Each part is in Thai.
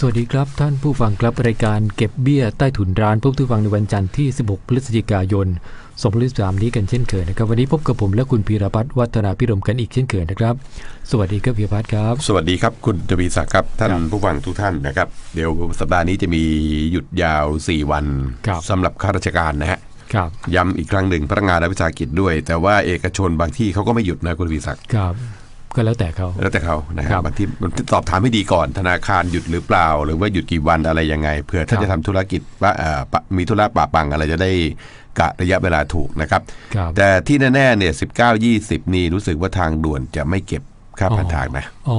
สวัสดีครับ ท่านผู้ฟังครับรายการเก็บเบี้ยใต้ถุนร้านพบทุกฟังในวันจันทร์ที่ 16 พฤศจิกายน2023นี้กันเช่นเคยนะครับ วันนี้พบกับผมและคุณพีรพัฒน์วัฒนาพิรมกันอีกเช่นเคยนะครับ สวัสดีครับพีรพัฒน์ครับ สวัสดีครับคุณทวีศักดิ์ครับท่านผู้ฟังทุกท่านนะครับ เดี๋ยวสัปดาห์นี้จะมีหยุดยาว 4 วันครับสำหรับข้าราชการนะฮะครับย้ำอีกครั้งหนึ่งพนักงานและวิสาหกิจด้วย แต่ว่าเอกชนบางที่เขาก็ไม่หยุดนะคุณทวีศักดิ์ครับ ก็แล้วแต่เขาแล้วแต่เขานะคครัรับบบางที่มันตอบถามให้ดีก่อนธนาคารหยุดหรือเปล่า หรือว่าหยุดกี่วันอะไรยังไงเผื่อครัถ้าบจะทำธุรกิจว่าเอ่อปะมีธุระปะปังอะไรจะได้กะระยะเวลาถูกนะครับครับแต่ที่แน่ๆเนี่ย19 20นี่รู้สึกว่าทางด่วนจะไม่เก็บ ค่าผ่านทางนะอ๋อ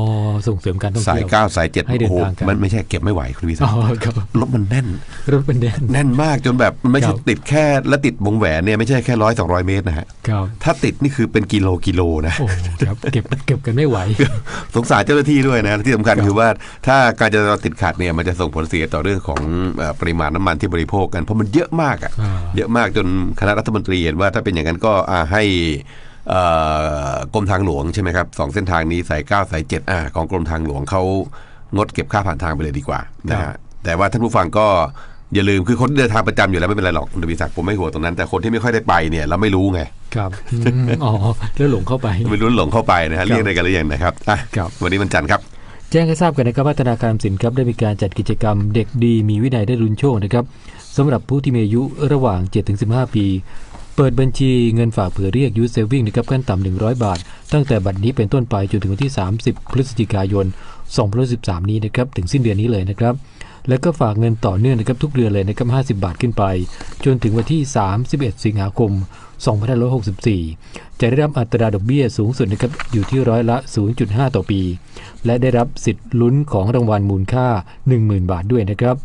ส่งเสริมการท่องสายเที่ยวเก้าสายเจ็ดให้เดินโอ้โหทางกันมันไม่ใช่เก็บไม่ไหวคุณวิศัอ๋กอดิ์ครับรถมันแน่นรถเป็นแดนแน่นมากจนแบบมันไม่ใช่ครับติดแค่และติดวงแหวนเนี่ยไม่ใช่แค่ร้อยสองร้อยเมตรนะฮะครับถ้าติดนี่คือเป็นกิโลกิโลนะโอ้ครับเก็บเก็บกันไม่ไหว สงสารเจ้าหน้าที่ด้วยนะที่สำคัญครับคือว่าถ้าการจราจรติดขัดเนี่ยมันจะส่งผลเสียต่อเรื่องของเอ่อปริมาณน้ำมันที่บริโภคกันเพราะมันเยอะมากอะอ่าเยอะมากจนคณะรัฐมนตรีเห็นว่าถ้าเป็นอย่างนั้นก็อ่าให้เอ่อ กรมทางหลวงใช่ไหมครับสองเส้นทางนี้สายเก้าสายเจ็ดอ่าของกรมทางหลวงเขางดเก็บค่าผ่านทางไปเลยดีกว่านะครัฮะบแต่ว่าท่านผู้ฟังก็อย่าลืมคือคนที่เดินทางประจำอยู่แล้วไม่เป็นไรหรอกคุณทวีศักดิ์ผมไม่ห่วงตรงนั้นแต่คนที่ไม่ค่อยได้ไปเนี่ยเราไม่รู้ไงครับอืมอ๋อแล้วหลงเข้าไปไม่รู้หลงเข้าไปนะฮะครับเรียกอะไรกันหรือยังนะครับอะครับวันนี้มันจันทร์ครับแจ้งให้ทราบกันนะครับว่าธนาคารออมสินครับได้มีการจัดกิจกรรมเด็กดีมีวินัยได้รุนโชคนะครับสำหรับผู้ที่มีอายุระหว่าง 7-15 ปี เปิดบัญชีเงินฝากเผื่อเรียกยูเซฟิงนะครับขั้นต่ำ100 บาท ตั้งแต่บัดนี้เป็นต้นไปจนถึงวันที่ 30 พฤศจิกายน2013นี้นะครับถึงสิ้นเดือนนี้เลยนะครับแล้วก็ฝากเงินต่อเนื่องนะครับทุกเดือนเลยนะครับ50 บาทขึ้นไป จนถึงวันที่ 31 สิงหาคม2564 จะได้รับอัตราดอกเบี้ยสูงสุดนะครับอยู่ที่ร้อยละ 0.5 ต่อปี และได้รับสิทธิ์ลุ้นของรางวัลมูลค่า 10,000 บาทด้วยนะครับ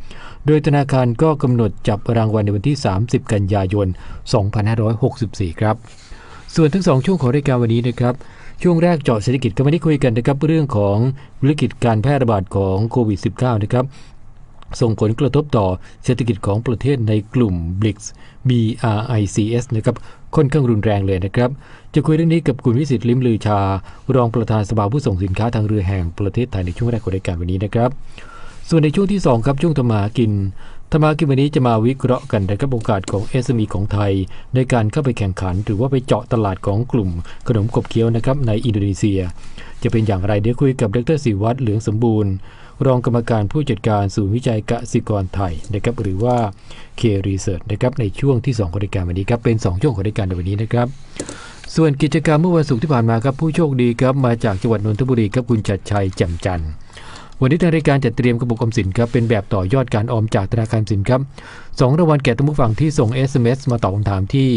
โดยธนาคารก็กำหนดจับรางวัลในวันที่ 30 กันยายน 2564 ครับ ส่วนทั้งสองช่วงของรายการวันนี้นะครับ ช่วงแรกเจาะเศรษฐกิจก็ไม่ได้คุยกันนะครับเรื่องของวิกฤตการแพร่ระบาดของโควิด -19 นะครับส่งผลกระทบต่อเศรษฐกิจของประเทศในกลุ่ม BRICS BRICS นะครับค่อนข้างรุนแรงเลยนะครับ จะคุยเรื่องนี้กับคุณวิสิตลิมลือชา รองประธานสภาผู้ส่งสินค้าทางเรือแห่งประเทศไทยในช่วงแรกของรายการวันนี้นะครับ ส่วนในช่วงที่ 2 ครับช่วงธรรมากินธรรมากินวันนี้จะมาวิเคราะห์กันนะครับโอกาสของ SME ของไทย ในการเข้าไปแข่งขัน หรือว่าไปเจาะตลาดของกลุ่มขนมขบเคี้ยวนะครับในอินโดนีเซีย จะเป็นอย่างไรเดี๋ยวคุยกับดรศิวัตรเหลืองสมบูรณ์ รองกรรมการผู้จัดการศูนย์วิจัยกสิกรไทยนะครับหรือว่า K Research นะครับในช่วงที่2ของรายการวันนี้ครับเป็น 2 ช่วงของรายการในวันนี้นะครับส่วนกิจกรรมเมื่อวันศุกร์ที่ผ่านมาครับผู้โชคดีครับมาจากจังหวัดนนทบุรีครับคุณจัดชัยแจ่มจันทร์ วันนี้ทางรายการจัดเตรียมกระปุกออมสินครับเป็นแบบต่อยอดการออมจากธนาคารสินครับสองรางวัลแก่ท่านผู้ฟังที่ส่ง SMS มาตอบคำถามที่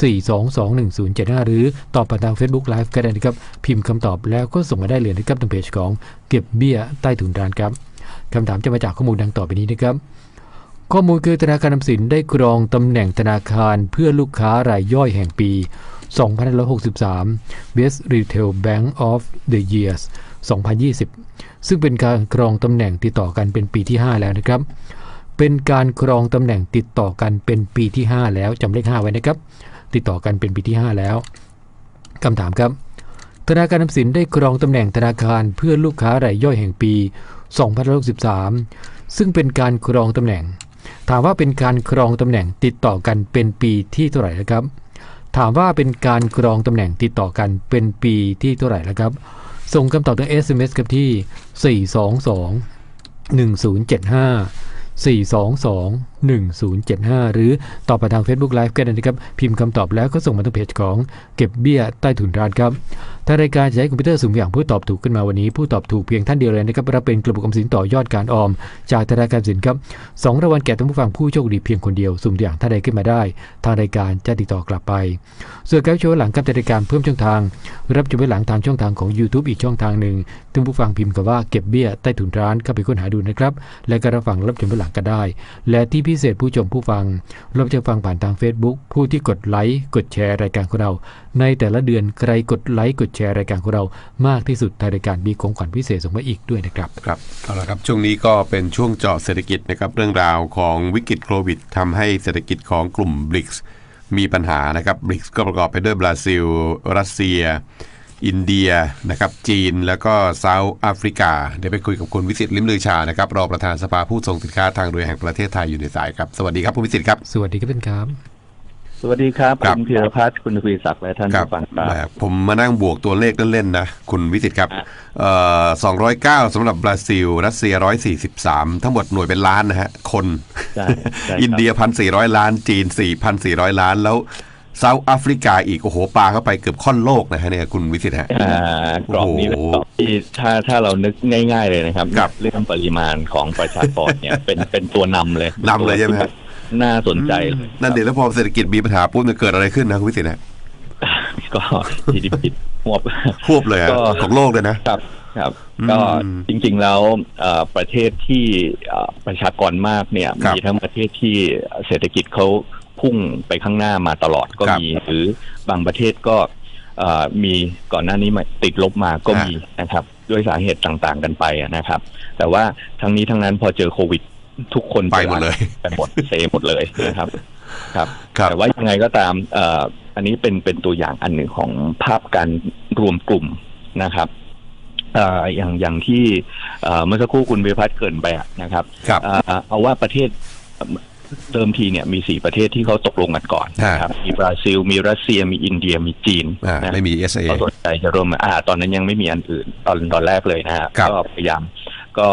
4221075 4221075 หรือตอบผ่านทาง Facebook Live ก็ได้นะครับ พิมพ์คำตอบแล้วก็ส่งมาได้เลยนะครับทางเพจของเก็บเบี้ยใต้ถุนร้านครับคำถามจะมาจากข้อมูลดังต่อไปนี้นะครับ ข้อมูลคือธนาคารออมสินได้ครองตำแหน่งธนาคารเพื่อลูกค้ารายย่อยแห่งปี 2563 Best Retail Bank of the Years 2020 ซึ่งเป็นการครองตำแหน่งติดต่อกันเป็นปีที่ 5 แล้วนะครับ เป็นการครองตำแหน่งติดต่อกันเป็นปีที่ 5 แล้วจำเลข 5 ไว้นะครับ ติดต่อกันเป็นปีที่ 5 แล้วคำถามครับ ธนาคารออมสินได้ครองตำแหน่งธนาคารเพื่อลูกค้ารายย่อยแห่งปี2563 ซึ่งเป็นการครองตำแหน่ง ถามว่าเป็นการครองตำแหน่งติดต่อกันเป็นปีที่เท่าไหร่นะครับ ถามว่าเป็นการกรองตำแหน่งติดต่อกันเป็นปีที่เท่าไหร่แล้วครับ ส่งคำตอบทาง SMS กับที่ 422 1075 422 1075 หรือตอบผ่านทาง Facebook Live ก็ได้นะครับ พิมพ์คำตอบแล้วก็ส่งมาทางเพจของเก็บเบี้ยใต้ถุนร้านครับทางรายการจะใช้คอมพิวเตอร์สุ่มอย่างผู้ตอบถูกขึ้นมาวันนี้ ผู้ตอบถูกเพียงท่านเดียวเลยนะครับรับเป็นกระปุกออมสินต่อยอดการออม จากธนาคารสินครับสองรางวัลแก่ท่านผู้ฟังผู้โชคดีเพียงคนเดียวสุ่มตัวอย่างท่านใดขึ้นมาได้ ทางรายการจะติดต่อกลับไป ส่วนการโชว์หลังกับรายการเพิ่มช่องทาง รับชมไว้หลังทางช่องทางของ YouTube อีกช่องทางหนึ่งท่านผู้ฟังพิมพ์คำว่าเก็บเบี้ยใต้ถุนร้านเข้าไปค้นหาดูนะครับและก็รับฟังรับชมไว้หลังก็ได้ และที่พิเศษผู้ชมผู้ฟังเราจะฟังผ่านทาง Facebook ผู้ที่กดไลค์กดแชร์รายการของเรา ในแต่ละเดือนใครกดไลค์กดแชร์รายการของเรา มากที่สุดทางรายการมีของขวัญพิเศษส่งมาอีกด้วยนะครับครับเอาละครับช่วงนี้ก็เป็นช่วงเจาะเศรษฐกิจนะครับเรื่องราวของวิกฤตโควิดทำให้เศรษฐกิจของกลุ่มบริกส์มีปัญหานะครับบริกส์ก็ประกอบไปด้วยบราซิล รัสเซีย อินเดียนะครับจีนแล้วก็เซาท์แอฟริกาเดี๋ยวไปคุยกับคุณวิสิตลิมลือชานะครับรองประธานสภาผู้ส่งสินค้าทางเรือแห่งประเทศไทยอยู่ในสายครับ สวัสดีครับคุณวิสิตครับ สวัสดีครับเป็นครับสวัสดีครับครับคุณธีรพัฒน์คุณทวีศักดิ์และท่านครับผู้ฟังครับแหมผมมานั่งบวกตัวเลขเล่นๆนะ คุณวิสิตครับอะเอ่อ209สำหรับบราซิล รัสเซีย143ทั้งหมดหน่วยเป็นล้านนะฮะ คนใช่ใช่ครับอินเดียพันสี่ร้อยล้าน จีนสี่พันสี่ร้อยล้านแล้ว เซาท์แอฟริกาอีก โอ้โหปลาเข้าไปเกือบค่อนโลกนะฮะเนี่ยคุณวิสิตฮะ อ่ากรอบนี้เป็นโอ้โหกรอบที่ถ้าถ้าเรานึกง่าย ๆ เลยนะครับ ครับเรื่องปริมาณของประชากรเนี่ยเป็นเป็นตัวนำเลยนำเลยใช่ไหมครับ น่าสนใจเลยนั่นเดี๋ยวแล้วพอเศรษฐกิจมีปัญหาปุ๊บมันเกิดอะไรขึ้นนะคุณวิสิตฮะก็ GDP หวบ ควบเลยฮะก็ ของโลกเลยนะ ครับครับ อืมก็จริงๆแล้วเอ่อประเทศที่เอ่อประชากรมากเนี่ย ครับมีทั้งประเทศที่เศรษฐกิจเขา พุ่งไปข้างหน้ามาตลอดก็ครับมีหรือบางประเทศก็เอ่อมีก่อนหน้านี้มาติดลบมาก็มีนะครับด้วยสาเหตุต่างๆกันไปอะนะครับ แต่ว่าทั้งนี้ทั้งนั้นพอเจอโควิด ทุกคนไปหมดเลยไปหมดเซหมดเลยนะครับ ครับครับแต่ว่ายังไงก็ตามเอ่ออันนี้เป็นเป็นตัวอย่างอันหนึ่งของภาพการรวมกลุ่มนะครับเอ่ออย่างอย่างที่เอ่อเมื่อสักครู่คุณเวพัฒน์เกรินไปอะนะครับครับเอ่อเอาว่าประเทศ เดิมทีเนี่ยมีสี่ประเทศที่เขาตกลงกันก่อนนะครับมีบราซิล มีรัสเซียมีอินเดียมีจีนอ่านะไม่มี SA เขาสนใจจะร่วมมืออ่า ตอนนั้นยังไม่มีอันอื่น ตอนตอนแรกเลยนะฮะครับก็พยายามก็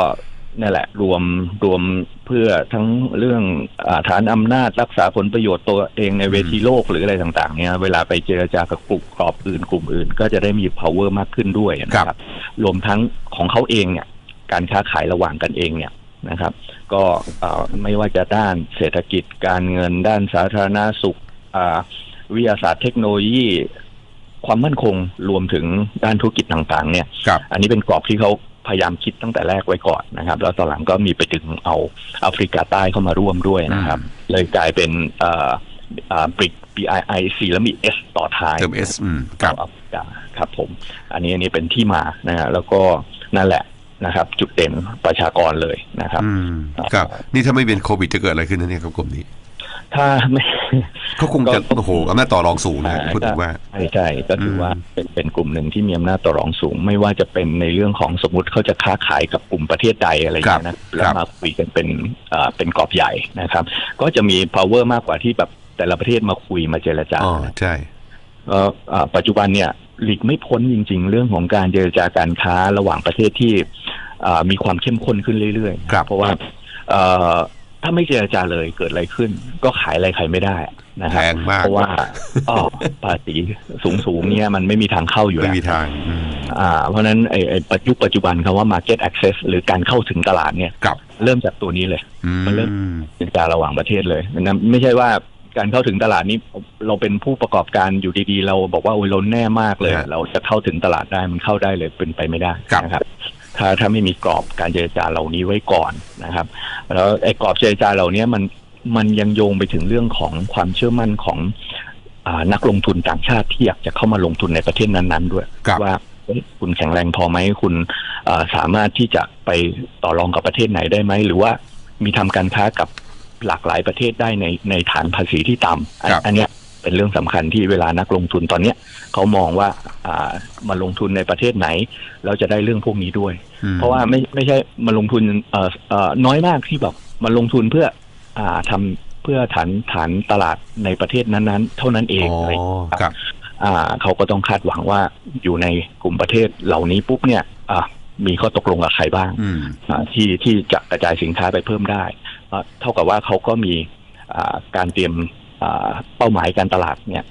นั่นแหละรวมรวมเพื่อทั้งเรื่องอาฐานอำนาจรักษาผลประโยชน์ตัวเองในเวทีโลกหรืออะไรต่างๆเนี่ยเวลาไปเจรจากับกลุ่มกรอบอื่นกลุ่มอื่น ก็จะได้มี power มากขึ้นด้วยนะครับ รวมทั้งของเขาเองเนี่ยการค้าขายระหว่างกันเองเนี่ยนะครับ ก็เอ่อไม่ว่าจะด้านเศรษฐกิจการเงินด้านสาธารณาสุขอ่าวิทยาศาสตร์เทคโนโลยี ความมั่นคงรวมถึงด้านธุรกิจต่างๆ เนี่ยครับอันนี้เป็นกรอบที่เขาพยายามคิดตั้งแต่แรกไว้ก่อนนะครับ แล้วตอนหลังก็มีไปถึงเอาแอฟริกาใต้เข้ามาร่วมด้วยนะครับ เลยกลายเป็นเอ่ออ่าบริก BIIC แล้วมี S ต่อท้ายเติม S อืมครับแอฟริกาครับผม อันนี้อันนี้เป็นที่มานะฮะแล้วก็นั่นแหละ นะครับ จุดเด่นประชากรเลยนะครับอืมครับ นี่ถ้าไม่เป็นโควิดจะเกิดอะไรขึ้นนะเนี่ยครับกลุ่มนี้ ถ้าไม่เขาคงจะก็โอ้โหอำนาจต่อรองสูงนะพูดถึงว่าใช่ใช่ก็ถือว่าอืมเป็นเป็นกลุ่มหนึ่งที่มีอำนาจต่อรองสูง ไม่ว่าจะเป็นในเรื่องของสมมติเขาจะค้าขายกับกลุ่มประเทศใดอะไรอย่างเงี้ยนะแล้วมาคุยกันเป็นเอ่อเป็นกรอบใหญ่นะครับ ก็จะมี power มากกว่าที่แบบแต่ละประเทศมาคุยมาเจรจาอ๋อใช่ ก็เอ่อปัจจุบันเนี่ยหลีกไม่พ้นจริง ๆ เรื่องของการเจรจาการค้าระหว่างประเทศที่เอ่อมีความเข้มข้นขึ้นเรื่อยๆครับเพราะว่าเอ่อถ้าไม่เจรจาเลยเกิดอะไรขึ้น ก็ขายอะไรใครไม่ได้นะคแพรับงมากเพราะว่าอ๋อภาษีสูงๆเนี่ยมันไม่มีทางเข้าอยู่ไม่แล้วมีทางอืมอ่า เพราะฉะนั้นไอ้ไอ้ปัจยุคปัจจุบันคำว่า market access หรือการเข้าถึงตลาดเนี่ยครับเริ่มจากตัวนี้เลยอืมันเริ่มมเจรจาระหว่างประเทศเลยนะไม่ใช่ว่า การเข้าถึงตลาดนี้เราเป็นผู้ประกอบการอยู่ดีๆ เราบอกว่าโอ้ยเราแน่มากเลยฮะเราจะเข้าถึงตลาดได้มันเข้าได้เลยเป็นไปไม่ได้ครับนะครับ ถ้าถ้าไม่มีกรอบการเจรจาเหล่านี้ไว้ก่อนนะครับ แล้วไอ้กรอบเจรจาเหล่านี้มันมันยังโยงไปถึงเรื่องของความเชื่อมั่นของอานักลงทุนต่างชาติที่อยากจะเข้ามาลงทุนในประเทศนั้นๆด้วยครับว่าเอ้ยคุณแข็งแรงพอไหมคุณอ่าสามารถที่จะไปต่อรองกับประเทศไหนได้ไหมหรือว่ามีทำการค้ากับ หลากหลายประเทศได้ในในฐานภาษีที่ต่ำอันครับอันเนี้ยเป็นเรื่องสำคัญที่เวลานักลงทุนตอนเนี้ยเขามองว่าอ่ามาลงทุนในประเทศไหนแล้วจะได้เรื่องพวกนี้ด้วยอืมเพราะว่าไม่ไม่ใช่มาลงทุนเอ่อเอ่อน้อยมากที่แบบมาลงทุนเพื่ออ่าทำเพื่อฐานฐานตลาดในประเทศนั้นๆ เท่านั้นเองอ๋ออะไรอย่างเงี้ยครับอ่าเขาก็ต้องคาดหวังว่าอยู่ในกลุ่มประเทศเหล่านี้ปุ๊บเนี่ยอ่ามีข้อตกลงกับใครบ้างอืมอ่าที่ที่จะกระจายสินค้าไปเพิ่มได้อ่า เท่ากับว่าเขาก็มีอ่าการเตรียมอ่าเป้าหมายการตลาดเนี่ย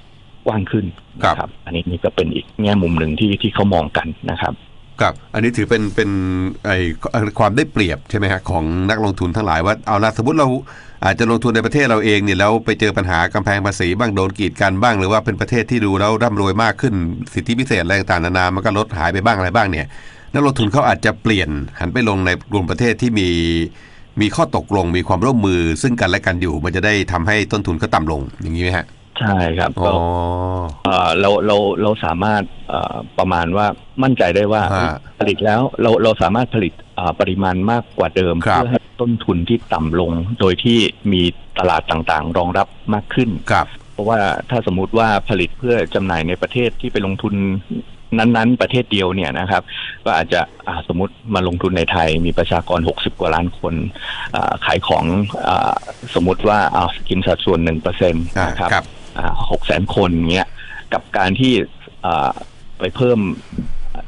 กว้างขึ้นนะครับ อันนี้นี่ก็เป็นอีกแง่มุมหนึ่งที่ที่เขามองกันนะครับครับอันนี้ถือเป็นเป็นไอความได้เปรียบใช่ไหมฮะของนักลงทุนทั้งหลายว่าเอาละสมมติเราอาจจะลงทุนในประเทศเราเองเนี่ยแล้วไปเจอปัญหากำแพงภาษีบ้างโดนกีดกันบ้าง หรือว่าเป็นประเทศที่ดูแล้วร่ำรวยมากขึ้น สิทธิพิเศษอะไรต่างๆนานามันก็ลดหายไปบ้างอะไรบ้างเนี่ยนักลงทุนเขาอาจจะเปลี่ยนหันไปลงในกลุ่มประเทศที่มี มีข้อตกลงมีความร่วมมือซึ่งกันและกันอยู่ มันจะได้ทำให้ต้นทุนเขาต่ำลงอย่างนี้ไหมฮะ ใช่ครับอ๋อก็เอ่อเราเราเราสามารถเอ่อประมาณว่ามั่นใจได้ว่าฮะผลิตแล้วเราเราสามารถผลิตเอ่อปริมาณมากกว่าเดิมครับเพื่อให้ต้นทุนที่ต่ำลง โดยที่มีตลาดต่างๆ รองรับมากขึ้นครับ เพราะว่าถ้าสมมุติว่าผลิตเพื่อจำหน่ายในประเทศที่ไปลงทุน นั้นๆ ประเทศเดียวเนี่ยนะครับ ก็อาจจะอ่าสมมติมาลงทุนในไทยมีประชากร 60 กว่าล้านคนอ่าขายของอาสมมติว่าเอากินสัดส่วนหนึ่งเปอร์เซ็นต์อ่านะครับครับหกแสนคนเงี้ยกับการที่อ่าไปเพิ่ม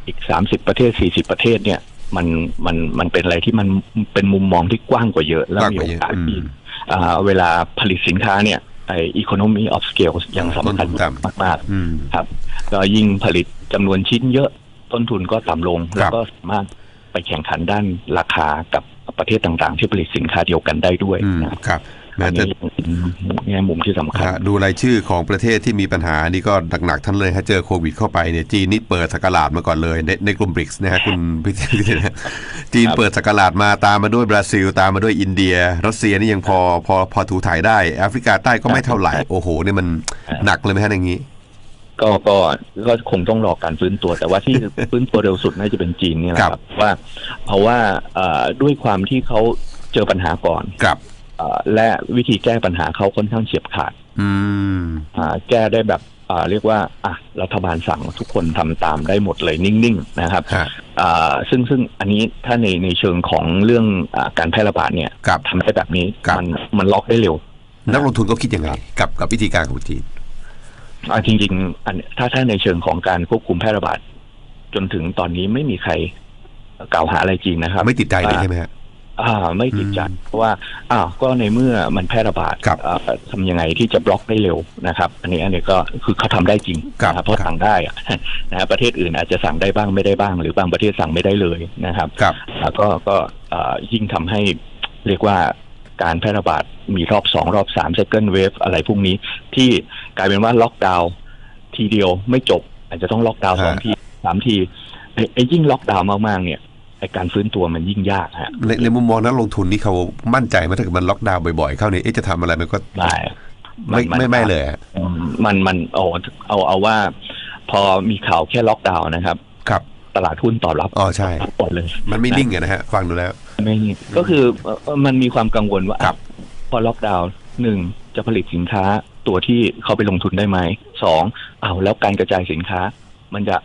อีก 30 ประเทศ 40 ประเทศเนี่ยมันมันมันเป็นอะไรที่มันเป็นมุมมองที่กว้างกว่าเยอะ แล้วกว้างมีกว่าโอเยอะกาสอืมที่อ่าเวลาผลิตสินค้าเนี่ยไอ economy of scale ยังสำคัญต้นทุนต่ำมากอืมๆครับก็ยิ่งผลิต จำนวนชิ้นเยอะต้นทุนก็ต่ำลงครับแล้วก็สามารถไปแข่งขันด้านราคากับประเทศต่างๆ ที่ผลิตสินค้าเดียวกันได้ด้วยอืมนะครับแม้อันจะนี้เป็นแง่มุมที่สำคัญฮะดูรายชื่อของประเทศที่มีปัญหานี่ก็หนักๆทั้งเลยฮะเจอโควิดเข้าไปเนี่ยจีนนี่เปิดสกราดมาก่อนเลยในในกลุ่มบริกส์นะฮะคุณพิเศษนะจีนครับเปิดสกราดมาตามมาด้วยบราซิล ตามมาด้วยอินเดีย รัสเซียนี่ยังพอพอพอถูถ่ายได้แอฟริกาใต้ก็ไม่เท่าไหร่โอ้โหนี่มันหนักเลยไหมฮะอย่างนี้ ก็ก็ก็คงต้องรอการฟื้นตัว แต่ว่าที่ ฟื้นตัวเร็วสุดน่าจะเป็นจีนนี่แหละคครัรับบว่าเพราะว่าเอ่อด้วยความที่เขาเจอปัญหาก่อนครับเอ่อและวิธีแก้ปัญหาเขาค่อนข้างเฉียบขาดอืมอ่าแก้ได้แบบอ่าเรียกว่าอะรัฐบาลสั่งทุกคนทำตามได้หมดเลยนิ่งๆนะครับฮะอ่าซึ่งซึ่งอันนี้ถ้าในในเชิงของเรื่องอาการแพร่ระบาดเนี่ยครับทำได้แบบนี้ครับมันมันล็อกได้เร็ว นักลงทุนก็คิดยังไงกับกับวิธีการของจีนอ่า จริงๆอันถ้าถ้าในเชิงของการควบคุมแพร่ระบาดจนถึงตอนนี้ไม่มีใครกล่าวหาอะไรจริงนะครับ ไม่ติดใจเลยใช่ไหมฮะอ่า ไม่ติดใจเพราะว่าอ้าวก็ในเมื่อมันแพร่ระบาดครับอ่าทำยังไงที่จะบล็อกได้เร็วนะครับ อันนี้อันนี้ก็คือเขาทำได้จริงครับนะเพราะครับสั่งได้อะนะฮะประเทศอื่นอาจจะสั่งได้บ้างไม่ได้บ้าง หรือบางประเทศสั่งไม่ได้เลยนะครับครับแล้วก็ก็อ่ายิ่งทำให้เรียกว่าการแพร่ระบาดมีรอบสองรอบสาม second wave อะไรพวกนี้ที่ กลายเป็นว่าล็อกดาวน์ทีเดียวไม่จบ อาจจะต้องล็อกดาวน์สองฮะทีสามทีไอ้ไอ้ยิ่งล็อกดาวน์มากๆเนี่ยไอ้การฟื้นตัวมันยิ่งยากฮะในในมุมมองนักลงทุนนี่เขามั่นใจไหมถ้าเกิดมันล็อกดาวน์บ่อยๆ เข้าเนี่ยเอ๊ะจะทำอะไรมันก็ได้ไม่ไม่ไม่เลยฮะอืมมันมันโอ้เอาเอาว่า พอมีข่าวแค่ล็อกดาวน์นะครับ ครับตลาดหุ้นตอบรับอ๋อใช่หมดเลย มันไม่นิ่งอะนะฮะฟังดูแล้วไม่นี่ก็คือเอ่อมันมีความกังวลว่าครับพอล็อกดาวน์หนึ่งจะผลิตสินค้า ตัวที่เขาไปลงทุนได้ไหมสองเอาแล้วการกระจายสินค้า มันจะ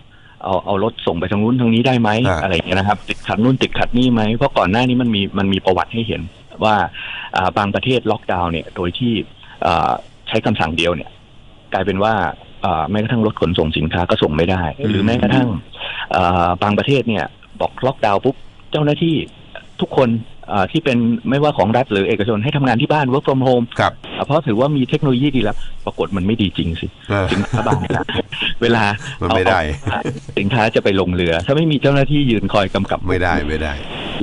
เอาเอารถส่งไปทางนู้นทางนี้ได้ไหมอ่าอะไรอย่างเงี้ยนะครับ ติดขัดนู่นติดขัดนี่ไหมเพราะก่อนหน้านี้มันมีมันมีประวัติให้เห็นว่าอ่าบางประเทศล็อกดาวน์เนี่ยโดยที่อ่าใช้คำสั่งเดียวเนี่ย กลายเป็นว่าอ่าแม้กระทั่งรถขนส่งสินค้าก็ส่งไม่ได้ หรือแม้กระทั่งอ่าบางประเทศเนี่ย บอกล็อกดาวน์ปุ๊บเจ้าหน้าที่ทุกคนอ่า ที่เป็นไม่ว่าของรัฐหรือเอกชนให้ทำงานที่บ้าน work from home ครับอ่าเพราะถือว่ามีเทคโนโลยีดีแล้ว ปรากฏมันไม่ดีจริงสิเออสินค้าบางอย่างเวลามันไม่ได้เอาสินค้าจะไปลงเรือ ถ้าไม่มีเจ้าหน้าที่ยืนคอยกำกับไม่ได้ไม่ได้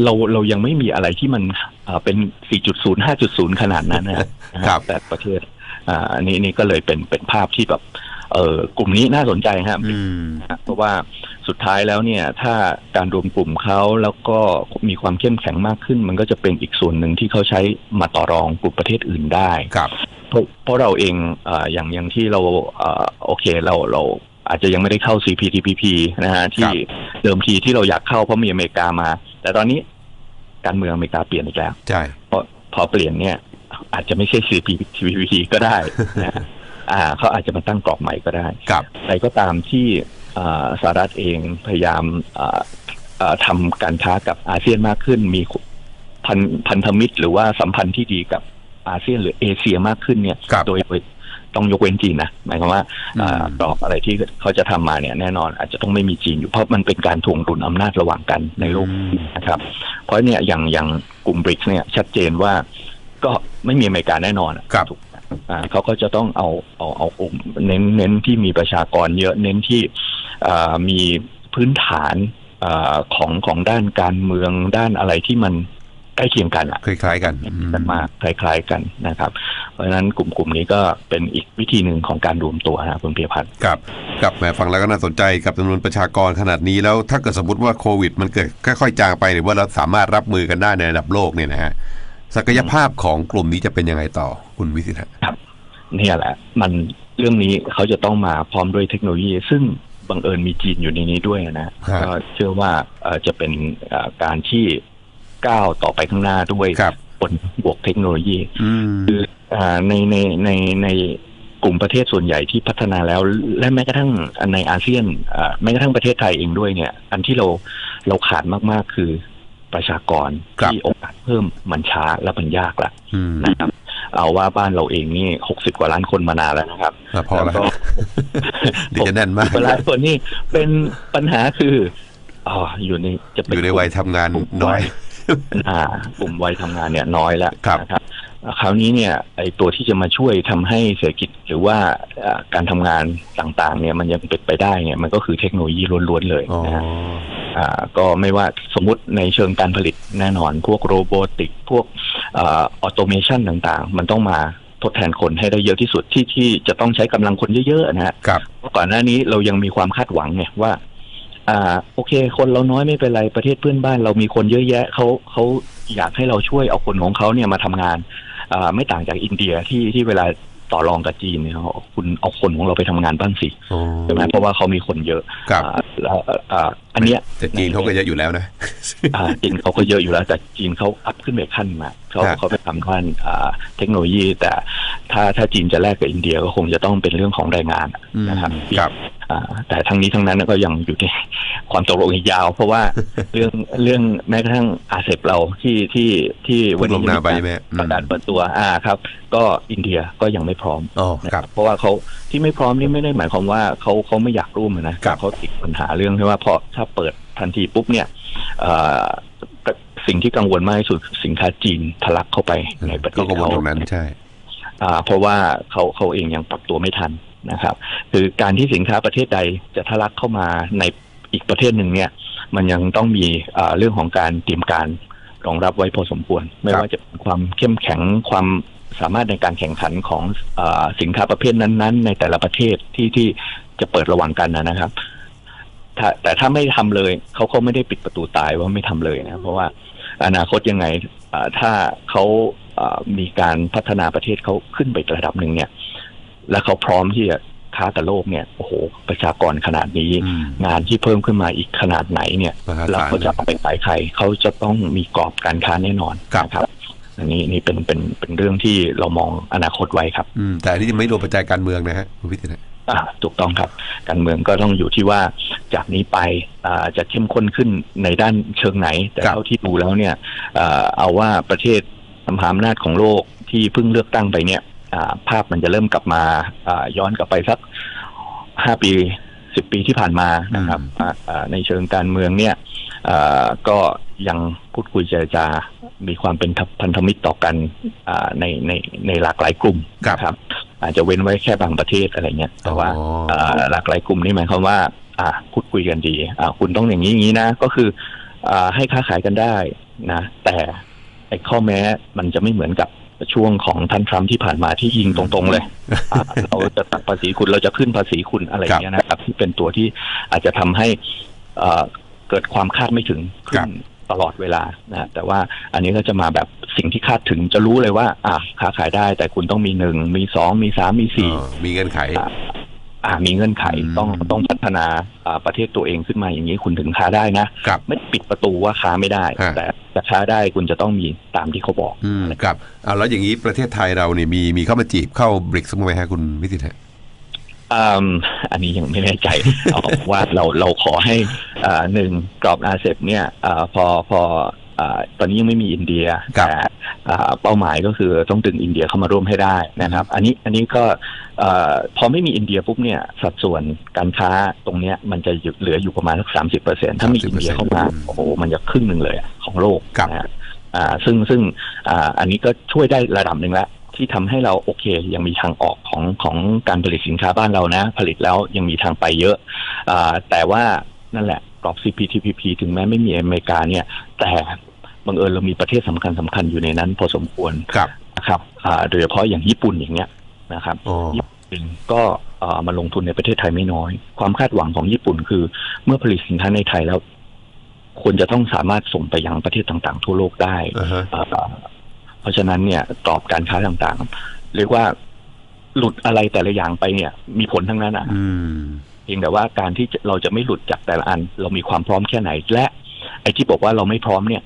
เราเรายังไม่มีอะไรที่มันอ่าเป็น 4.0 5.0 ขนาดนั้นนะนะฮะครับแต่ประเทศอ่าอันนี้นี่ก็เลยเป็นเป็นภาพที่แบบเออกลุ่มนี้น่าสนใจฮะอืมนะเพราะว่า สุดท้ายแล้วเนี่ยถ้าการรวมกลุ่มเขาแล้วก็มีความเข้มแข็งมากขึ้น มันก็จะเป็นอีกส่วนหนึ่งที่เขาใช้มาต่อรองกลุ่มประเทศอื่นได้ครับเพราะเพราะเราเองเอออย่างอย่างที่เราเอ่อโอเคเราเราอาจจะยังไม่ได้เข้า CPTPP นะฮะที่เดิมทีที่เราอยากเข้าเพราะมีอเมริกามา แต่ตอนนี้การเมืองอเมริกาเปลี่ยนอีกแล้วใช่พอพอเปลี่ยนเนี่ย อาจจะไม่ใช่ CPTPP ก็ได้นะฮะอ่าเขาอาจจะมาตั้งกรอบใหม่ก็ได้ครับใดก็ตามที่อ่า สหรัฐเองพยายามอ่าอ่าทำการค้ากับอาเซียนมากขึ้น มีพันพันธมิตร หรือว่าสัมพันธ์ที่ดีกับอาเซียนหรือเอเชียมากขึ้นเนี่ยครับโดยโดยต้องยกเว้นจีนนะหมายความว่าอืมอ่ากรอบอะไรที่เขาจะทำมาเนี่ยแน่นอนอาจจะต้องไม่มีจีนอยู่เพราะมันเป็นการถ่วงดุลอำนาจระหว่างกันในโลกอืมนะครับ เพราะเนี่ยอย่างอย่างกลุ่มบริกเนี่ยชัดเจนว่าก็ไม่มีอเมริกาแน่นอนอะครับถูกไหมอ่าเขาก็จะต้องเอาเอาเอากลุ่มเน้นเน้นที่มีประชากรเยอะเน้นที่อ่า มีพื้นฐานอาของของด้านการเมืองด้านอะไรที่มันใกล้เคียงกันอะคล้ายๆกันอืมกันมากคล้าย ๆกันนะครับ เพราะฉะนั้นกลุ่มกลุ่มนี้ก็เป็นอีกวิธีหนึ่งของการรวมตัวนะคุณเพียพันธ์ครับกับแหมฟังแล้วก็น่าสนใจกับจำนวนประชากรขนาดนี้แล้วถ้าเกิดสมมติว่าโควิด มันเกิดค่อยๆจางไปหรือว่าเราสามารถรับมือกันได้ในระดับโลกเนี่ยนะฮะศักยภาพของกลุ่มนี้จะเป็นยังไงต่อคุณวิสิทธิ์ฮะเนี่ยแหละ มันเรื่องนี้เขาจะต้องมาพร้อมด้วยเทคโนโลยี ซึ่ง บังเอิญมีจีนอยู่ในนี้ด้วยนะฮะก็เชื่อว่าเอ่อจะเป็นเอ่อการที่ก้าวต่อไปข้างหน้าด้วยครับบนบวกเทคโนโลยีอืมคืออ่าในในในในกลุ่มประเทศส่วนใหญ่ที่พัฒนาแล้ว และแม้กระทั่งในอาเซียนอ่าแม้กระทั่งประเทศไทยเองด้วยเนี่ย อันที่เราเราขาดมาก ๆ คือประชากรครับที่โอกาสเพิ่มมันช้าและมันยากละอืมนะครับ เอาว่าบ้านเราเองนี่หกสิบกว่าล้านคนมานานแล้วนะครับอะพอแล้วก็เดี๋ยวจะแน่นมากเวลาคนนี่เป็นปัญหาคืออ๋ออยู่ในจะอเป็นยู่ในวัยทำงานน้อย อ่ากลุ่มวัยทำงานเนี่ยน้อยแล้วครับนะครับ คราวนี้เนี่ยไอตัวที่จะมาช่วยทำให้เศรษฐกิจหรือว่าอ่าการทำงานต่างๆ เนี่ยมันยังเป็นไปได้เนี่ยมันก็คือเทคโนโลยีล้วนๆเลยอ๋อนะฮะอ่าก็ไม่ว่าสมมติในเชิงการผลิตแน่นอน พวกโรบอติกพวกออโตเมชันต่างๆ มันต้องมาทดแทนคนให้ได้เยอะที่สุดที่ที่จะต้องใช้กำลังคนเยอะๆนะฮะครับเพราะก่อนหน้านี้เรายังมีความคาดหวังไงว่า อ่า โอเค คนเราน้อยไม่เป็นไรประเทศเพื่อนบ้าน เรามีคนเยอะแยะเขาเขาอยากให้เราช่วยเอาคนของเขาเนี่ยมาทำงานอ่า ไม่ต่างจากอินเดียที่ที่เวลาต่อรองกับจีนเนี่ยเขาบอกคุณเอาคนของเราไปทำงานบ้างสิอ๋อใช่ไหมเพราะว่าเขามีคนเยอะครับอ่าแล้วอ่าอันเนี้ยแต่จีนเขาก็เยอะอยู่แล้วนะอ่าจีนเขาก็เยอะอยู่แล้ว แต่จีนเขาอัพขึ้นไปขั้นมาเขาครับเขาไปทำขั้นอ่าเทคโนโลยี แต่ถ้าถ้าจีนจะแลกกับอินเดียก็คงจะต้องเป็นเรื่องของแรงงานนะครับครับอ่า แต่ทั้งนี้ทั้งนั้นก็ยังอยู่ในความตกลงอีกยาว เพราะว่าเรื่องเรื่องแม้กระทั่งอาเซบเราที่ที่ที่พูดลงหน้าไปใช่ไหมประกาศเปิดตัวอ่าครับ ก็อินเดียก็ยังไม่พร้อมอ๋อนะครับเพราะว่าเขาที่ไม่พร้อมนี่ไม่ได้หมายความว่าเขาเขาไม่อยากร่วมนะครับเขาติดปัญหาเรื่องที่ว่าพอถ้าเปิดทันทีปุ๊บเนี่ยเอ่อสิ่งที่กังวลมากที่สุดคือสินค้าจีนทะลักเข้าไปในประเทก็ศกังวลเขาตรงนั้นใช่อ่าเพราะว่าเขาเขาเองยังปรับตัวไม่ทัน นะครับ คือการที่สินค้าประเทศใดจะทะลักเข้ามาในอีกประเทศหนึ่งเนี่ย มันยังต้องมีเรื่องของการเตรียมการรองรับไว้พอสมควร ไม่ว่าจะเป็นความเข้มแข็งความสามารถในการแข่งขันของอสินค้าประเภทนั้น ๆ ในแต่ละประเทศที่ที่จะเปิดระหว่างกันนะครับแต่ถ้าไม่ทำเลยเขาก็ไม่ได้ปิดประตูตายว่าไม่ทำเลยนะเพราะว่าอนาคตยังไงถ้าเขามีการพัฒนาประเทศเขาขึ้นไประดับหนึ่งเนี่ย และเขาพร้อมที่จะค้ากับโลกเนี่ยโอ้โหประชากรขนาดนี้อืมงานที่เพิ่มขึ้นมาอีกขนาดไหนเนี่ยมหาแล้วศาลเขาจะเอาไปขายใครเขาจะต้องมีกรอบการค้าแน่นอนครับนะครับอันนี้นี่เป็นเป็นเป็นเรื่องที่เรามองอนาคตไว้ครับอืมแต่อันนี้จะไม่รวมปัจจัยการเมืองนะฮะคุณพิธีนะอ่าถูกต้องครับ การเมืองก็ต้องอยู่ที่ว่าจากนี้ไปอ่าจะเข้มข้นขึ้นในด้านเชิงไหน แต่ครับเท่าที่ดูแล้วเนี่ยอ่าเอาว่าประเทศมหาอำนาจของโลกที่เพิ่งเลือกตั้งไปเนี่ยอ่า ภาพมันจะเริ่มกลับมาอ่าย้อนกลับไปสักห้าปีสิบปีที่ผ่านมานะครับอ่าอ่าในเชิงการเมืองเนี่ยอ่าก็ยังพูดคุยเจรจา มีความเป็นพันธมิตรต่อกันอ่าในในในหลากหลายกลุ่มครับนะครับ อาจจะเว้นไว้แค่บางประเทศอะไรเงี้ยแต่ว่าอ๋อเอ่อหลากหลายกลุ่มนี่หมายความว่าอ่าพูดคุยกันดีอ่าคุณต้องอย่างนี้อย่างนี้นะ ก็คืออ่าให้ค้าขายกันได้นะ แต่ไอ้ข้อแม้มันจะไม่เหมือนกับ ช่วงของท่านทรัมป์ที่ผ่านมาที่ยิงตรงๆเลยอ่าเราจะตัดภาษีคุณเราจะขึ้นภาษีคุณอะไรอย่างเงี้ยนะครับที่เป็นตัวที่อาจจะทำให้เอ่อเกิดความคาดไม่ถึงขึ้ครันบตลอดเวลานะแต่ว่าอันนี้ก็จะมาแบบสิ่งที่คาดถึงจะรู้เลยว่า อ่าค้าขายได้แต่คุณต้องมีหนึ่งมีสองมีสามมีสี่อ๋อมีเงื่อนไข อ่าอ่ามีเงื่อนไขอืมต้องต้องพัฒนาอ่าประเทศตัวเองขึ้นมาอย่างนี้คุณถึงค้าได้นะครับไม่ปิดประตูว่าค้าไม่ได้ฮะแต่จะค้าได้คุณจะต้องมีตามที่เขาบอกอืมครับเอาแล้วอย่างนี้ประเทศไทยเราเนี่ยมีมีเข้ามาจีบเข้าบริกส์มั้งไหมฮะคุณพิธีนะอืมอันนี้ยังไม่แน่ใจเอาว่าเราเราขอให้อ่าหนึ่งกรอบอาเซบเนี่ยอาพอพออ่าตอนนี้ยังไม่มีอินเดียครับแต่อ่าเป้าหมายก็คือต้องดึงอินเดียเข้ามาร่วมให้ได้นะครับ อันนี้อันนี้ก็เอ่อพอไม่มีอินเดียปุ๊บเนี่ยสัดส่วนการค้าตรงเนี้ยมันจะอยู่เหลืออยู่ประมาณสักสามสิบเปอร์เซ็นถ้ามีอินเดียเข้ามาอืมโอ้โหมันจะครึ่งหนึ่งเลยอะของโลกครับนะฮะอ่าซึ่งซึ่งอ่าอันนี้ก็ช่วยได้ระดับหนึ่งแล้วที่ทำให้เราโอเค ยังมีทางออกของของการผลิตสินค้าบ้านเรานะ ผลิตแล้วยังมีทางไปเยอะอาแต่ว่านั่นแหละกรอบ CPTPP ถึงแม้ไม่มีอเมริกาเนี่ย แต่บังเอิญเรามีประเทศสำคัญสำคัญอยู่ในนั้นพอสมควรครับนะครับอ่าโดยเฉพาะอย่างญี่ปุ่นอย่างเงี้ยนะครับอ๋อญี่ปุ่นก็ เอ่อมาลงทุนในประเทศไทยไม่น้อย ความคาดหวังของญี่ปุ่นคือ เมื่อผลิตสินค้าในไทยแล้วควรจะต้องสามารถส่งไปยังประเทศต่างๆ ทั่วโลกได้อ่าฮะเอ่อเพราะฉะนั้นเนี่ยกรอบการค้าต่างๆ เรียกว่าหลุดอะไรแต่ละอย่างไปเนี่ย มีผลทั้งนั้นอะอืมเพียงแต่ว่าการที่เราจะไม่หลุดจากแต่ละอัน เรามีความพร้อมแค่ไหนและไอ้ที่บอกว่าเราไม่พร้อมเนี่ย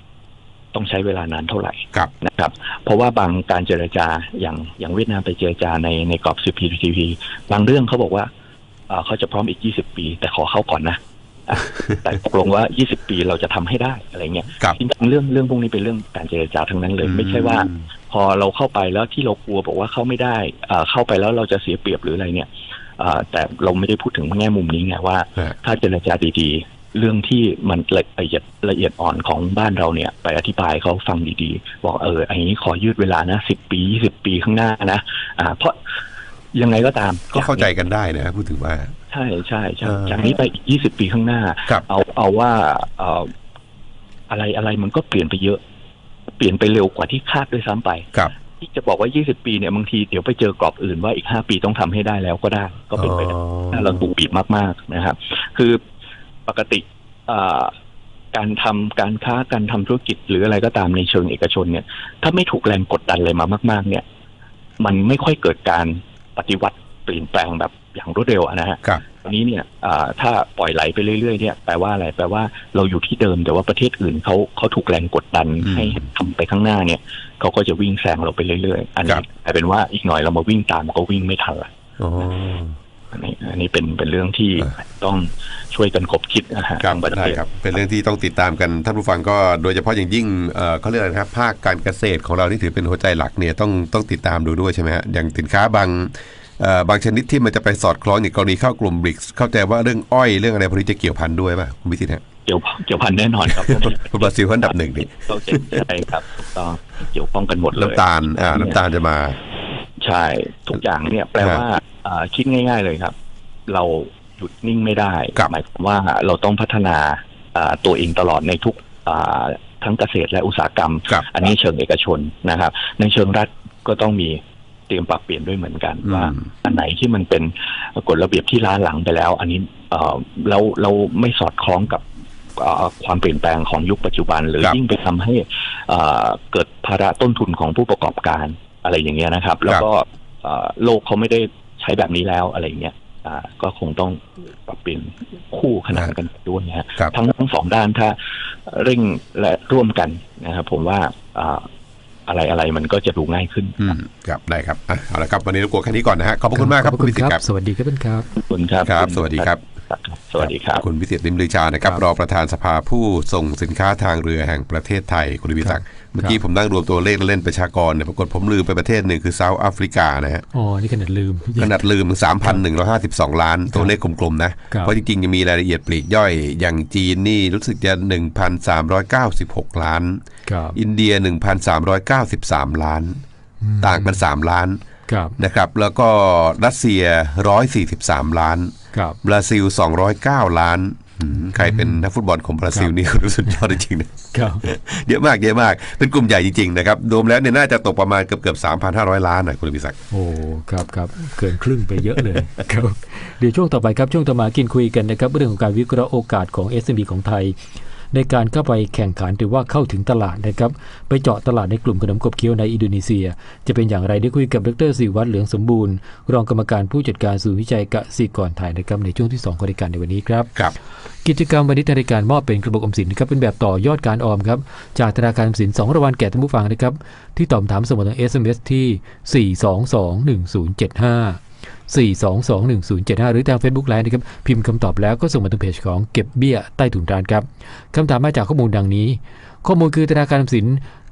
ต้องใช้เวลานานเท่าไหร่ครับนะครับ เพราะว่าบางการเจรจาอย่างอย่างเวียดนามไปเจรจาในในกรอบ CPTPP บางเรื่องเขาบอกว่าเอ่อเขาจะพร้อมอีก 20 ปี แต่ขอเข้าก่อนนะอะแต่ตกลงว่า 20 ปีเราจะทำให้ได้อะไรเงี้ยครับจริงๆเรื่องเรื่องพวกนี้เป็นเรื่องการเจรจาทั้งนั้นเลย ไม่ใช่ว่า พอเราเข้าไปแล้วที่เรากลัวบอกว่าเข้าไม่ได้เอ่อเข้าไปแล้วเราจะเสียเปรียบหรืออะไรเนี่ยเอ่อแต่เราไม่ได้พูดถึงแง่มุมนี้ไงว่าฮะถ้าเจรจาดีๆ เรื่องที่มันละเอียดละเอียดอ่อนของบ้านเราเนี่ย ไปอธิบายเขาฟังดีๆ บอกเอออันนี้ขอยืดเวลานะสิบปียี่สิบปีข้างหน้านะอ่า เพราะยังไงก็ตามก็เข้าใจกันได้นะพูดถึงว่า ใช่ใช่ใช่เออจากนี้ไปอีกยี่สิบปีข้างหน้าครับเอาเอาว่าเอ่ออะไรอะไรมันก็เปลี่ยนไปเยอะ เปลี่ยนไปเร็วกว่าที่คาดด้วยซ้ำไปครับที่จะบอกว่า 20 ปีเนี่ย บางทีเดี๋ยวไปเจอกรอบอื่นว่าอีก 5 ปีต้องทำให้ได้แล้วก็ได้ ก็เป็นไปได้อ๋อถ้าเราถูกบีบมาก ๆ นะครับ คือ ปกติอ่าการทำการค้าการทำธุรกิจหรืออะไรก็ตามในเชิงเอกชนเนี่ย ถ้าไม่ถูกแรงกดดันอะไรมามาก ๆ เนี่ย มันไม่ค่อยเกิดการปฏิวัติเปลี่ยนแปลงแบบอย่างรวดเร็วอะนะฮะครับอันนี้เนี่ยอ่าถ้าปล่อยไหลไปเรื่อยๆเนี่ยแปลว่าอะไรแปลว่าเราอยู่ที่เดิมแต่ว่าประเทศอื่นเขาเขาถูกแรงกดดันอืมให้ทำไปข้างหน้าเนี่ยเขาก็จะวิ่งแซงเราไปเรื่อยๆ อันคนี้รับกลายเป็นว่าอีกหน่อยเรามาวิ่งตามก็วิ่งไม่ทันละอ๋ออันนี้อันนี้เป็นเป็นเรื่องที่เออต้อง ช่วยกันคบคิดนะฮะครับทางประได้เทศครับ เป็นเรื่องที่ต้องติดตามกันท่านผู้ฟังก็โดยเฉพาะอย่างยิ่งเอ่อเขาเรียกอะไรนะครับภาคการเกษตรของเราที่ถือเป็นหัวใจหลักเนี่ยต้องต้องติดตามดูด้วยใช่ไหมฮะอย่างสินค้าบางเอ่อบางชนิดที่มันจะไปสอดคล้องในกรณีเข้ากลุ่มบริกเข้าใจว่าเรื่องอ้อยเรื่องอะไรพวกนี้จะเกี่ยวพันด้วยป่ะคุณวิสิทธิ์ฮะเกี่ยวเกี่ยวพันแน่นอนครับบราซิลเขาอันดับหนึ่งนี่โอเคใช่ครับถูกต้องเกี่ยวข้องกันหมดเลยน้ำตาลอ่าน้ำตาลจะมา ใช่ทุกอย่างเนี่ยแปลว่าอ่าคิดง่าย ๆเลยครับ เรา หยุดนิ่งไม่ได้ครับหมายความว่าเราต้องพัฒนาอ่าตัวเองตลอดในทุกอ่าทั้งเกษตรและอุตสาหกรรมครับอันนี้เชิงเอกชนนะครับ ในเชิงรัฐก็ต้องมีเตรียมปรับเปลี่ยนด้วยเหมือนกันอืมว่าอันไหนที่มันเป็นกฎระเบียบที่ล้าหลังไปแล้ว อันนี้เอ่อเราเราไม่สอดคล้องกับเอ่อความเปลี่ยนแปลงของยุคปัจจุบัน หรือครับยิ่งไปทำให้เอ่อเกิดภาระต้นทุนของผู้ประกอบการอะไรอย่างเงี้ยนะครับ แล้วก็เอ่อโลกเขาไม่ได้ใช้แบบนี้แล้วอะไรอย่างเงี้ยอ่า ก็คงต้องปรับเปลี่ยนคู่ขนานกันไปด้วยนะฮะครับทั้งทั้งสองด้านถ้าเร่งและร่วมกันนะครับผมว่าอ่าอะไรอะไรมันก็จะดูง่ายขึ้นอืมครับได้ครับอะเอาละครับวันนี้เรากลัวแค่นี้ก่อนนะฮะขอบพระคุณมากครับขอบคุณคุวิณสิทคธิ์ครัรับบสวัสดีครับท่านครับขอบคุณครับครับณสวัสดีครับ สวัสดีครับ คุณวิสิทธิ์ลิมลือชานะครับครับ รองประธานสภาผู้ส่งสินค้าทางเรือแห่งประเทศไทย คุณวิศักดิ์เมื่อกี้ผมนั่งรวมตัวเลขเล่นๆประชากรเนี่ยปรากฏผมลืมไปประเทศหนึ่งคือเซาท์แอฟริกานะฮะอ๋อ นี่ขนาดลืม ขนาดลืม3,152ล้าน ตัวเลขกลมๆนะครับเพราะจริงๆ ยังมีรายละเอียดปลีกย่อย อย่างจีนนี่รู้สึกจะ1,396ล้านครับอินเดีย1,393ล้าน ต่างกัน3ล้านครับนะครับ แล้วก็รัสเซีย143ล้านครับ บราซิล 209 ล้านอืมใครเป็นนักฟุตบอลของบราซิลนี่รู้สึกยอดจริงๆนะครับเยอะมากเยอะมาก เป็นกลุ่มใหญ่จริงๆนะครับรวมแล้วเนี่ยน่าจะตกประมาณเกือบเกือบ3,500 ล้านนะคุณพิศักดิ์โอ้ครับครับเกินครึ่งไปเยอะเลยครับเดี๋ยวช่วงต่อไปครับช่วงต่อมากินคุยกันนะครับเรื่องของการวิเคราะห์โอกาสของ SMB ของไทย ในการเข้าไปแข่งขันหรือว่าเข้าถึงตลาดนะครับ ไปเจาะตลาดในกลุ่มขนมขบเคี้ยวในอินโดนีเซีย จะเป็นอย่างไรได้คุยกับดรสิวัตรเหลืองสมบูรณ์ รองกรรมการผู้จัดการศูนย์วิจัยกสิกรไทยนะครับในช่วงที่สองของรายการในวันนี้ครับครับ กิจกรรมวันนี้ทางรายการมอบเป็นกระบอกออมสินนะครับเป็นแบบต่อยอดการออมครับจากธนาคารออมสิน2รางวัลแก่ท่านผู้ฟังนะครับที่ตอบถามสมุดทาง SMS ที่ 4221075 4221075 หรือทาง Facebook Live นะครับ พิมพ์คำตอบแล้วก็ส่งมาทางเพจของเก็บเบี้ยใต้ถุนร้านครับคำถามมาจากข้อมูลดังนี้ ข้อมูลคือธนาคารสิน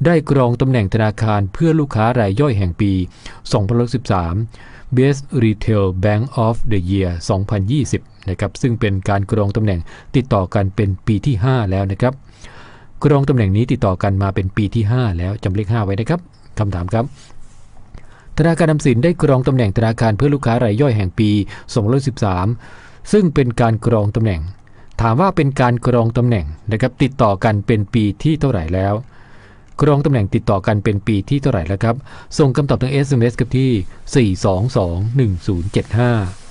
ได้กรองตำแหน่งธนาคารเพื่อลูกค้ารายย่อยแห่งปี 2013 Best Retail Bank of the Year 2020 นะครับ ซึ่งเป็นการกรองตำแหน่งติดต่อกันเป็นปีที่ 5 แล้วนะครับ กรองตำแหน่งนี้ติดต่อกันมาเป็นปีที่ 5 แล้วจำเลข 5 ไว้นะครับคำถามครับ ธนาคารออมสินได้กรองตำแหน่งธนาคารเพื่อลูกค้ารายย่อยแห่งปี2013 ซึ่งเป็นการกรองตำแหน่ง ถามว่าเป็นการกรองตำแหน่งนะครับติดต่อกันเป็นปีที่เท่าไหร่แล้ว กรองตำแหน่งติดต่อกันเป็นปีที่เท่าไหร่แล้วครับ ส่งคำตอบทาง SMS กับที่ 4221075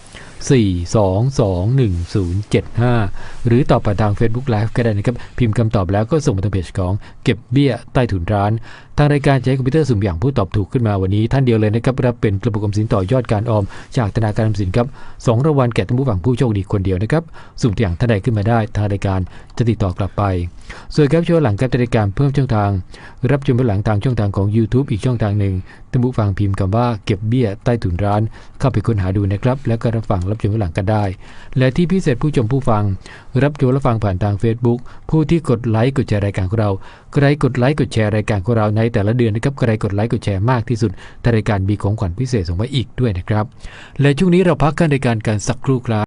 4221075 หรือตอบผ่านทาง Facebook Live ก็ได้นะครับ พิมพ์คำตอบแล้วก็ส่งมาทางเพจของเก็บเบี้ยใต้ถุนร้านทางรายการใช้คอมพิวเตอร์สุ่มอย่างผู้ตอบถูกขึ้นมาวันนี้ท่านเดียวเลยนะครับรับเป็นกระปุกออมสินต่อยอดการออม จากธนาคารออมสินครับสองรางวัลแก่ท่านผู้ฟังผู้โชคดีคนเดียวนะครับสุ่มอย่างท่านใดขึ้นมาได้ทางรายการจะติดต่อกลับไป ส่วนครับช่วงหลังครับรายการเพิ่มช่องทาง รับชมย้หลังทางช่องทางของ YouTube อีกช่องทางหนึ่งท่านผู้ฟังพิมพ์คำว่าเก็บเบี้ยใต้ถุนร้าน เข้าไปค้นหาดูนะครับแล้วก็รับฟังรับชมย้หลังกันได้ และที่พิเศษผู้ชมผู้ฟัง รับชมและฟังผ่านทาง Facebook ผู้ที่กดไลค์กดแชร์รายการของเราใครกดไลค์กดแชร์รายการของเราในแต่ละเดือนนะครับใครกดไลค์กดแชร์มากที่สุดทางรายการมีของขวัญพิเศษส่งไว้อีกด้วยนะครับ และช่วงนี้เราพักกันในการการสักครู่ครับ